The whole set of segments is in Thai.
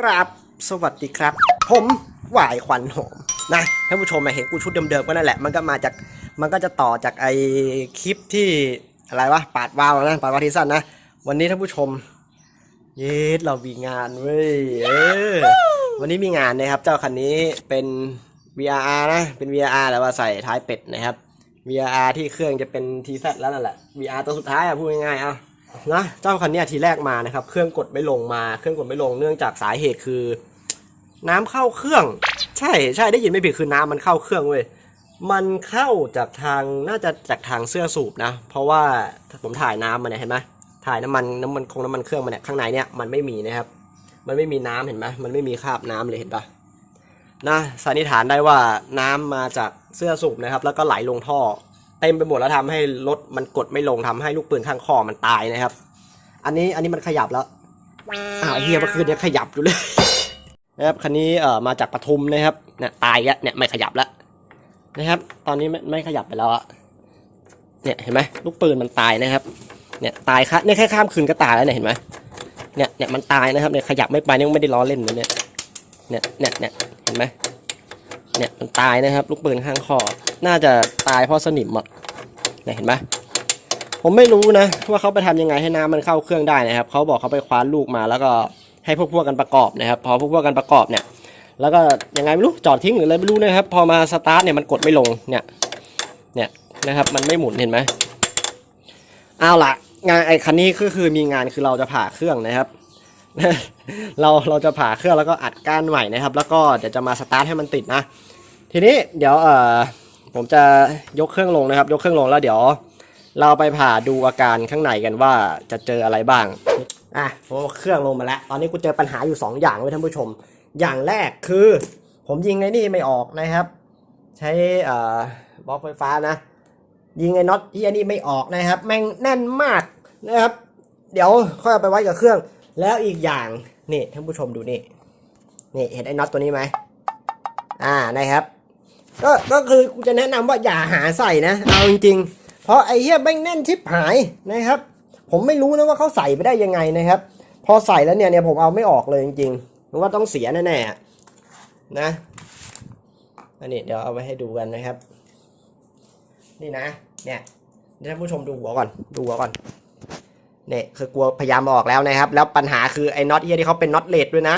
ครับสวัสดีครับ ผมหวายขวัญหอมนะท่านผู้ชมมาเห็นกูชุดเดิมๆก็นั่นแหละมันก็มาจากมันก็จะต่อจากไอคลิปที่อะไรวะปาดวาวนะปาดวาวทีสั้นนะวันนี้ท่านผู้ชม เยสเรามีงานเว้ยเออวันนี้มีงานนะครับ เจ้าคันนี้เป็น VRR นะเป็น VRR แล้วว่าใส่ท้ายเป็ดนะครับ VRR ที่เครื่องจะเป็น TZ แล้วนั่นแหละ VR ตัวสุดท้ายอะพูดง่ายๆเอา นะเจ้าคันนี้ทีแรกมานะครับ เครื่องกดไม่ลงมาเครื่องกดไม่ลงเนื่องจากสาเหตุคือ น้ำเข้าเครื่อง ใช่ใช่ได้ยินไม่ผิดคือน้ำมันเข้าเครื่องเว้ยมันเข้าจากทางน่าจะจากทางเสื้อสูบนะ เพราะว่าผมถ่ายน้ำมาเนี่ยเห็นไหมถ่ายน้ำมันน้ำมันคงน้ำมันเครื่องมาเนี่ยข้างในเนี่ยมันไม่มีนะครับ มันไม่มีน้ำเห็นไหมมันไม่มีคราบน้ำเลยเห็นปะนะสันนิษฐานได้ว่าน้ำมาจากเสื้อสูบนะครับ แล้วก็ไหลลงท่อ เต็มไปหมดแล้วทำให้รถมันกดไม่ลงทำให้ลูกปืนข้างคอมันตายนะครับ อันนี้อันนี้มันขยับแล้วอ้าวเฮียเมื่อคืนเนี่ยขยับอยู่เลยนะครับคันนี้เอ่อมาจากปทุมนะครับเนี่ยตายแล้วเนี่ยไม่ขยับแล้วนะครับ ตอนนี้ไม่ไม่ขยับไปแล้วอะเนี่ยเห็นไหมลูกปืนมันตายนะครับ เนี่ยตายค่ะเนี่ยแค่ข้ามคืนก็ตายแล้วเนี่ยเห็นไหมเนี่ยเนี่ยมันตายนะครับเนี่ยขยับไม่ไปเนี่ยไม่ได้ล้อเล่นนะเนี่ยเนี่ยเนี่ยเนี่ยเห็นไหมเนี่ยมันตายนะครับ ลูกปืนข้างคอ น่าจะตายเพราะสนิมอะเนี่เห็นไหมผมไม่รู้นะ ว่าเขาไปทำยังไงให้น้ำมันเข้าเครื่องได้นะครับเขาบอกเขาไปคว้านลูกมาแล้วก็ให้พวกพวกกันประกอบนะครับ พอพวกพวกกันประกอบเนี่ย แล้วก็ยังไงไม่รู้จอดทิ้งหรืออะไรไม่รู้นะครับ พอมาสตาร์ทเนี่ยมันกดไม่ลงเนี่ยเนี่ยนะครับ มันไม่หมุนเห็นไหมเอาละงานไอ้คันนี้ก็คือมีงานคือเราจะผ่าเครื่องนะครับเราเราจะผ่าเครื่องแล้วก็อัดก้านใหม่นะครับ แล้วก็เดี๋ยวจะมาสตาร์ทให้มันติดนะ ทีนี้เดี๋ยวเอ่อ ผมจะยกเครื่องลงนะครับ ยกเครื่องลงแล้วเดี๋ยว เราไปผ่าดูอาการข้างในกันว่าจะเจออะไรบ้าง อะผมเอเครื่องลงมาแล้ว ตอนนี้กูเจอปัญหาอยู่ 2 อย่างเลยท่านผู้ชม อย่างแรกคือ ผมยิงไอ้นี่ไม่ออกนะครับ ใช้อ่อบล็อกไฟฟ้านะ ยิงไอ้น็อตที่อันนี้ไม่ออกนะครับ แม่งแน่นมากนะครับ เดี๋ยวค่อยเอาไปไว้กับเครื่อง แล้วอีกอย่างนี่ท่านผู้ชมดูนี่นี่เห็นไอ้น็อตตัวนี้ไหมอ่านะครับ ก็ก็คือกูจะแนะนำว่าอย่าหาใส่นะ เอาจริงๆ เพราะไอ้เหี้ยแม่งแน่นชิบหายนะครับ ผมไม่รู้นะว่าเขาใส่ไปได้ยังไงนะครับ พอใส่แล้วเนี่ยเนี่ยผมเอาไม่ออกเลยจริงๆผมว่าต้องเสียแน่ๆนะอันนี้เดี๋ยวเอาไว้ให้ดูกันนะครับ นี่นะ เนี่ยท่านผู้ชมดูหัวก่อน ดูหัวก่อนเนี่ยคือกลัวพยายามออกแล้วนะครับ แล้วปัญหาคือไอ้น็อตเฮียที่เขาเป็นน็อตเลดด้วยนะ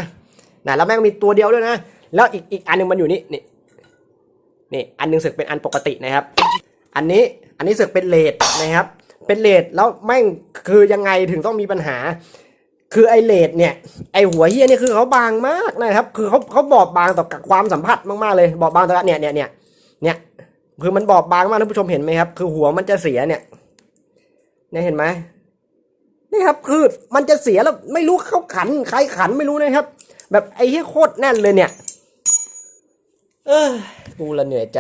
นะแล้วแม่งมีตัวเดียวด้วยนะ แล้วอีกอีกอันหนึงมันอยู่นี่นี่ นี่อันหนึงสึกเป็นอันปกตินะครับ อันนี้อันนี้สึกเป็นเลดนะครับ เป็นเลดแล้วแม่งคือยังไงถึงต้องมีปัญหา คือไอเลดเนี่ยไอหัวเฮียนี่คือเขาบางมากนะครับ คือเขาเขาบอบบางต่อกับความสัมผัสมากๆเลยบอบบางต่อเนี่ยเนี่ยเนี่ยเนี่ยคือมันบอบบางมากท่านผู้ชมเห็นไหมครับ คือหัวมันจะเสียเนี่ยเนี่ยเห็นไหมนี่ครับคือมันจะเสียแล้วไม่รู้เขาขันใครขันไม่รู้นะครับ แบบไอ้เฮียโคตรแน่นเลยเนี่ย เออ กูละเหนื่อยใจ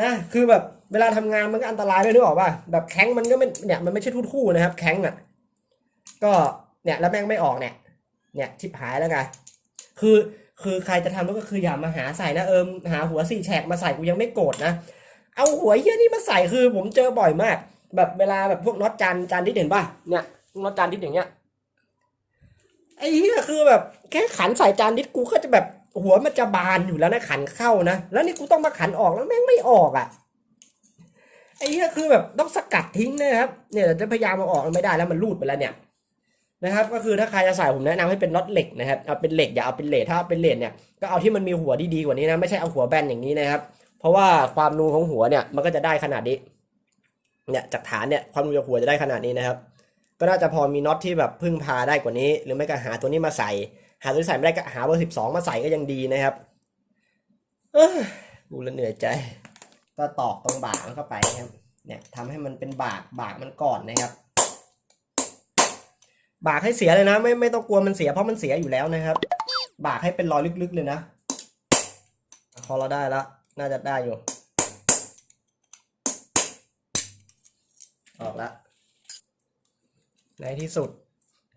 นะคือแบบเวลาทำงานมันก็อันตรายด้วยนึกออกป่ะแบบแข้งมันก็ไม่เนี่ยมันไม่ใช่ทู่นะครับ แข้งอะ ก็เนี่ยแล้วแม่งไม่ออกเนี่ย เนี่ยชิบหายแล้วไงคือคือใครจะทำก็คืออย่ามาหาใส่นะเอิมหาหัวสี่แฉกมาใส่กูยังไม่โกรธนะเอาหัวเหี้ยนี่มาใส่คือผมเจอบ่อยมาก แบบเวลาแบบพวกน็อตจานจานที่เห็นป่ะเนี่ยน็อตจานที่อย่างเงี้ยไอ้เหี้ยคือแบบแค่ขันใส่จานดิสกูก็จะแบบ หัวมันจะบานอยู่แล้วนะขันเข้านะแล้วนี่กูต้องมาขันออกแล้วแม่งไม่ออกอะไอ้เหี้ยคือแบบต้องสกัดทิ้งนะครับ เนี่ยจะพยายามเอาออกไม่ได้แล้วมันรูดไปแล้วเนี่ยนะครับ ก็คือถ้าใครจะใส่ผมแนะนำให้เป็นน็อตเหล็กนะครับเอาเป็นเหล็กอย่าเอาเป็นเลทถ้าเป็นเลทเนี่ยก็เอาที่มันมีหัวที่ดีกว่านี้นะไม่ใช่เอาหัวแบนอย่างนี้นะครับ เพราะว่าความนูนของหัวเนี่ยมันก็จะได้ขนาดนี้เนี่ยจากฐานเนี่ยความนูนจากหัวจะได้ขนาดนี้นะครับ ก็น่าจะพอมีน็อตที่แบบพึ่งพาได้กว่านี้ หรือไม่ก็หาตัวนี้มาใส่ หาตัวที่ใส่ไม่ได้ก็หาเบอร์สิบสองมาใส่ก็ยังดีนะครับเอ้อกูละเหนื่อยใจ ก็ตอกตรงบากมันเข้าไปนะครับ เนี่ยทำให้มันเป็นบากบากมันก่อนนะครับ บากให้เสียเลยนะ ไม่ไม่ต้องกลัวมันเสียเพราะมันเสียอยู่แล้วนะครับ บากให้เป็นรอยลึกๆเลยนะพอเราได้แล้วน่าจะได้อยู่ ออกล้วในที่สุด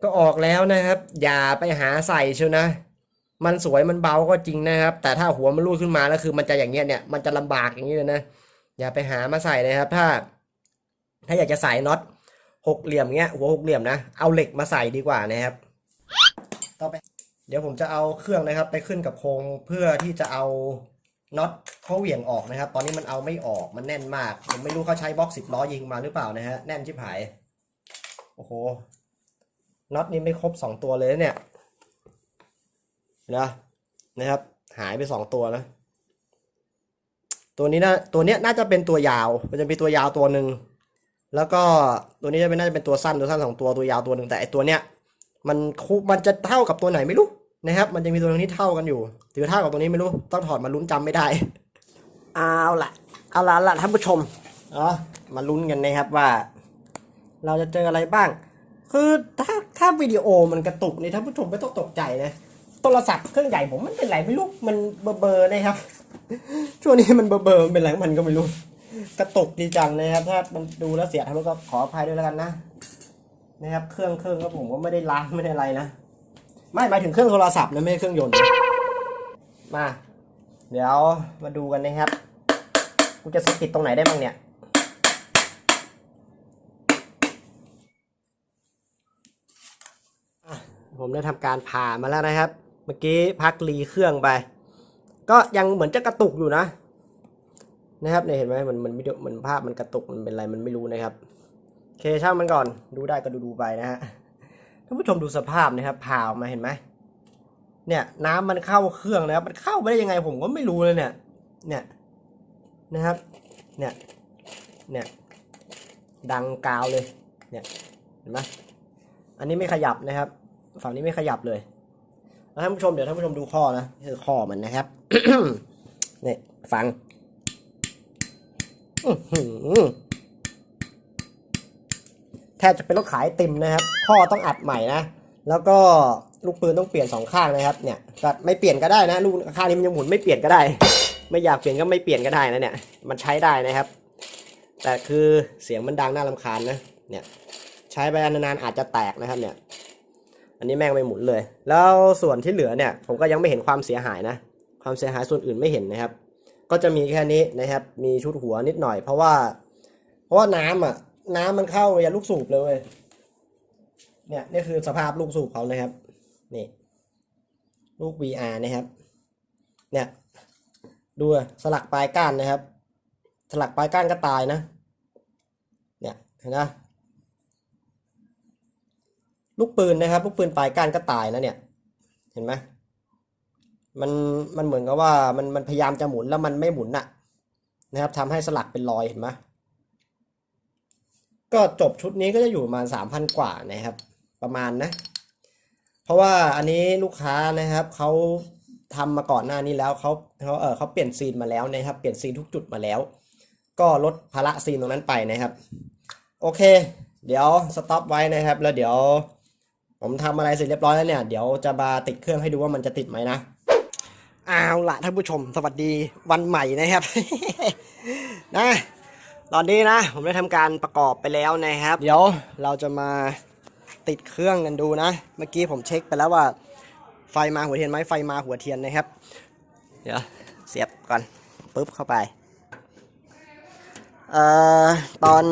ก็ออกแล้วนะครับ อย่าไปหาใส่เชียวนะ มันสวยมันเบาก็จริงนะครับ แต่ถ้าหัวมันรูดขึ้นมาแล้วคือมันจะอย่างเงี้ยเนี่ยมันจะลำบากอย่างนี้เลยนะ อย่าไปหามาใส่เลยครับ ถ้า ถ้าอยากจะใส่น็อตหกเหลี่ยมเงี้ยหัวหกเหลี่ยมนะเอาเหล็กมาใส่ดีกว่านะครับ ต่อไป เดี๋ยวผมจะเอาเครื่องนะครับ ไปขึ้นกับโครงเพื่อที่จะเอาน็อตเขาเหวี่ยงออกนะครับ ตอนนี้มันเอาไม่ออกมันแน่นมาก ผมไม่รู้เขาใช้บล็อกสิบล้อยิงมาหรือเปล่านะฮะแน่นชิบหาย โอ้โห น็อตนี้ไม่ครบสองตัวเลยนะเนี่ยนะนะครับ หายไปสองตัวนะ ตัวนี้นะตัวเนี้ยน่าจะเป็นตัวยาว มันจะมีตัวยาวตัวหนึ่งแล้วก็ตัวนี้จะเป็นน่าจะเป็นตัวสั้นตัวสั้นสองตัวตัวยาวตัวหนึ่งแต่ไอตัวเนี้ยมันคุมันจะเท่ากับตัวไหนไม่รู้นะครับ มันจะมีตัวหนึงที่เท่ากันอยู่หรือเท่ากับตัวนี้ไม่รู้ต้องถอดมาลุ้นจำไม่ได้ เอาละเอาละละท่านผู้ชมเนาะมาลุ้นกันนะครับว่า เราจะเจออะไรบ้าง คือถ้าถ้าวิดีโอมันกระตุกนี่ท่านผู้ชมไม่ต้องตกใจนะโทรศัพท์เครื่องใหญ่ผมมันเป็นไรไม่รู้มันเบอร์เบอร์นะครับ ช่วงนี้มันเบอร์เบอร์มันเป็นไรของมันก็ไม่รู้ กระตุกดีจังนะครับ ถ้ามันดูแล้วเสียท่านผู้ชมก็ขออภัยด้วยแล้วกันนะนะครับเครื่องเครื่องก็ผมก็ไม่ได้ล้างไม่ได้อะไรนะไม่หมายถึงเครื่องโทรศัพท์นะไม่ใช่เครื่องยนต์มา เดี๋ยวมาดูกันนะครับกูจะสกิดตรงไหนได้บ้างเนี่ยอะ ผมได้ทำการผ่ามาแล้วนะครับ เมื่อกี้พักรีเครื่องไป ก็ยังเหมือนจะกระตุกอยู่นะ นะครับเนี่ยเห็นไหมมันมันวิดีโอมันภาพมันกระตุกมันเป็นอะไรมันไม่รู้นะครับโอเคช่างมันก่อนดูได้ก็ดูดูๆไปนะฮะท่านผู้ชมดูสภาพนะครับผ่าออกมาเห็นไหมเนี่ยน้ำมันเข้าเครื่องนะครับมันเข้าไปได้ยังไงผมก็ไม่รู้เลยเนี่ย เนี่ยนะครับ เนี่ย เนี่ย ดังกาวเลย เนี่ย เห็นไหมอันนี้ไม่ขยับนะครับ ฝั่งนี้ไม่ขยับเลยแล้วท่านผู้ชมเดี๋ยวท่านผู้ชมดูข้อนะคือข้อมันนะครับเนี่ยฟังแทบจะเป็นรถขายติมนะครับ ข้อต้องอัดใหม่นะ แล้วก็ลูกปืนต้องเปลี่ยนสองข้างนะครับ เนี่ยก็ไม่เปลี่ยนก็ได้นะ ลูกข้างนี้มันยังหมุนไม่เปลี่ยนก็ได้ ไม่อยากเปลี่ยนก็ไม่เปลี่ยนก็ได้นะเนี่ย มันใช้ได้นะครับ แต่คือเสียงมันดังน่ารำคาญนะ เนี่ย ใช้ไปนานๆอาจจะแตกนะครับเนี่ย อันนี้แม่งไม่หมุนเลย แล้วส่วนที่เหลือเนี่ย ผมก็ยังไม่เห็นความเสียหายนะ ความเสียหายส่วนอื่นไม่เห็นนะครับ ก็จะมีแค่นี้นะครับ มีชุดหัวนิดหน่อย เพราะว่า เพราะว่าน้ำอะ น้ำมันเข้าไปยันลูกสูบเลยเว้ย เนี่ยนี่คือสภาพลูกสูบเขานะครับ นี่ ลูก VR นะครับ เนี่ย ดูสลักปลายก้านนะครับ สลักปลายก้านก็ตายนะ เนี่ย เห็นไหม ลูกปืนนะครับ ลูกปืนปลายก้านก็ตายนะเนี่ย เห็นไหมมันมันเหมือนกับว่ามันมันพยายามจะหมุนแล้วมันไม่หมุนน่ะนะครับทำให้สลักเป็นรอยเห็นไหมก็จบชุดนี้ก็จะอยู่ประมาณสามพันกว่านะครับ ประมาณนะ เพราะว่าอันนี้ลูกค้านะครับเขาทำมาก่อนหน้านี้แล้วเขาเขาเออเขาเปลี่ยนซีนมาแล้วนะครับ เปลี่ยนซีนทุกจุดมาแล้ว ก็ลดภาระซีนตรงนั้นไปนะครับ โอเค เดี๋ยวสต็อปไว้นะครับ แล้วเดี๋ยว ผมทำอะไรเสร็จเรียบร้อยแล้วเนี่ย เดี๋ยวจะมาติดเครื่องให้ดูว่ามันจะติดไหมนะเอาละท่านผู้ชม สวัสดีวันใหม่นะครับ นะ ตอนนี้นะ ผมได้ทำการประกอบไปแล้วนะครับ เดี๋ยวเราจะมาติดเครื่องกันดูนะ เมื่อกี้ผมเช็คไปแล้วว่า ไฟมาหัวเทียนไหมไฟมาหัวเทียนนะครับ เดี๋ยวเสียบก่อนปุ๊บเข้าไป เอ่อตอน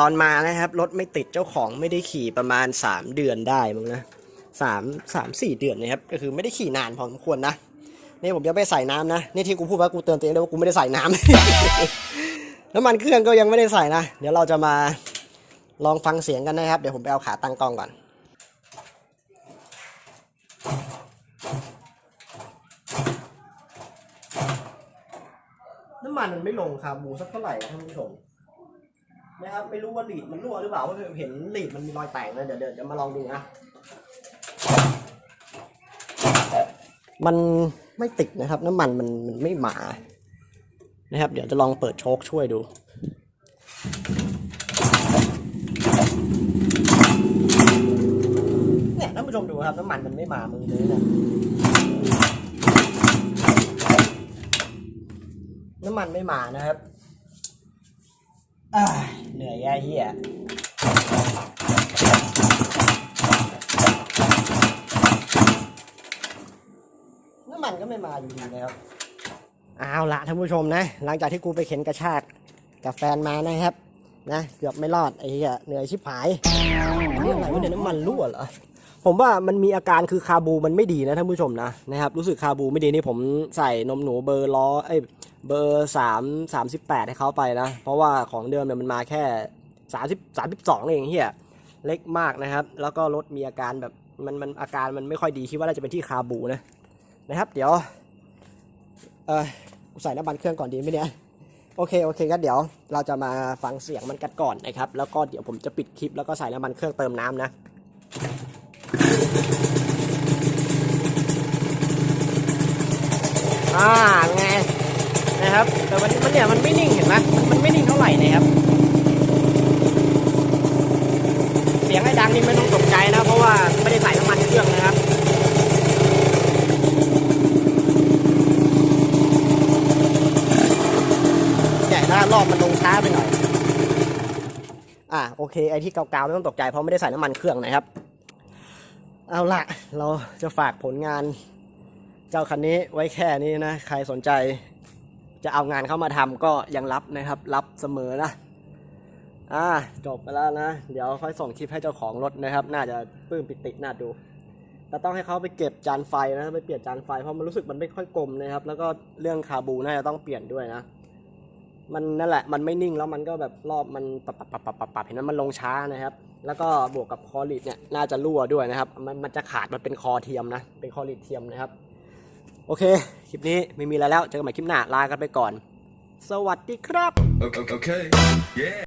ตอนมานะครับรถไม่ติดเจ้าของไม่ได้ขี่ประมาณ 3 เดือนได้มั้งนะสามสามสี่เดือนนะครับก็คือไม่ได้ขี่นานพอสมควรนะนี่ผมจะไม่ใส่น้ำนะนี่ที่กูพูดว่ากูเตือนตัวเองด้วยว่ากูไม่ได้ใส่น้ำน้ำมันเครื่องก็ยังไม่ได้ใส่นะเดี๋ยวเราจะมาลองฟังเสียงกันนะครับ เดี๋ยวผมไปเอาขาตั้งกล้องก่อนน้ำมันมันไม่ลงคาบูสักเท่าไหร่นะท่านผู้ชม นะครับไม่รู้ว่าลีดมันรั่วหรือเปล่าเพราะเห็นลีดมันมีรอยแตกนะเดี๋ยวเดี๋ยวจะมาลองดูนะมันไม่ติดนะครับ น้ำมันมันมันไม่หมานะครับ เดี๋ยวจะลองเปิดโชคช่วยดูเนี่ยท่านผู้ชมดูครับ น้ำมันมันไม่มามือเลยนะน้ำมันไม่มานะครับ เหนื่อยแย่เหี้ยน้ำมันก็ไม่มาอยู่ดีนะครับเอาละท่านผู้ชมนะ หลังจากที่กูไปเข็นกระชากกับแฟนมานะครับ นะ เกือบไม่รอดไอ้เหี้ยเหนื่อยชิบหายอันนี้อะไรวะเนี่ยน้ำมันรั่วเหรอ ผมว่ามันมีอาการคือคาบูมันไม่ดีนะท่านผู้ชมนะนะครับรู้สึกคาบูไม่ดีนี่ผมใส่นมหนูเบอร์ล้อเอ้ยเบอร์สามสามสิบแปดให้เขาไปนะ เพราะว่าของเดิมเนี่ยมันมาแค่สามสิบสามสิบสองเองเฮียเล็กมากนะครับ แล้วก็รถมีอาการแบบมันมันอาการมันไม่ค่อยดีคิดว่าน่าจะเป็นที่คาบูนะนะครับ เดี๋ยวเออใส่น้ำมันเครื่องก่อนดีไหมเนี่ยโอเคโอเคงั้นเดี๋ยวเราจะมาฟังเสียงมันกันก่อนนะครับ แล้วก็เดี๋ยวผมจะปิดคลิปแล้วก็ใส่น้ำมันเครื่องเติมน้ำนะ อ่าไงนะครับ แต่มันมันเนี่ยมันไม่นิ่งเห็นไหมมันไม่นิ่งเท่าไหร่นะครับ เสียงไอ้ดังนี่ไม่ต้องตกใจนะ เพราะว่าไม่ได้ใส่น้ำมันเครื่องนะครับใหญ่ถ้ารอบมันลงช้าไปหน่อย อ่าโอเค ไอ้ที่เกาๆไม่ต้องตกใจเพราะไม่ได้ใส่น้ำมันเครื่องนะครับ เอาละเราจะฝากผลงาน เจ้าคันนี้ไว้แค่นี้นะ ใครสนใจ จะเอางานเข้ามาทำก็ยังรับนะครับ รับเสมอนะอ่าจบไปแล้วนะ เดี๋ยวค่อยส่งคลิปให้เจ้าของรถนะครับ น่าจะปื้มปิติน่าดูแต่ต้องให้เขาไปเก็บจานไฟนะไปเปลี่ยนจานไฟเพราะมันรู้สึกมันไม่ค่อยกลมนะครับ แล้วก็เรื่องคาบูน่าจะต้องเปลี่ยนด้วยนะ มันนั่นแหละมันไม่นิ่งแล้วมันก็แบบรอบมันปรับปรับปรับปรับปรับปรับเห็นไหมมันลงช้านะครับ แล้วก็บวกกับคอลิดเนี่ยน่าจะรั่วด้วยนะครับ มันมันจะขาดมันเป็นคอเทียมนะ เป็นคอลิดเทียมนะครับ โอเค คลิปนี้ไม่มีอะไรแล้ว เจอกันใหม่คลิปหน้า ลากันไปก่อน สวัสดีครับ Okay, okay. yeah.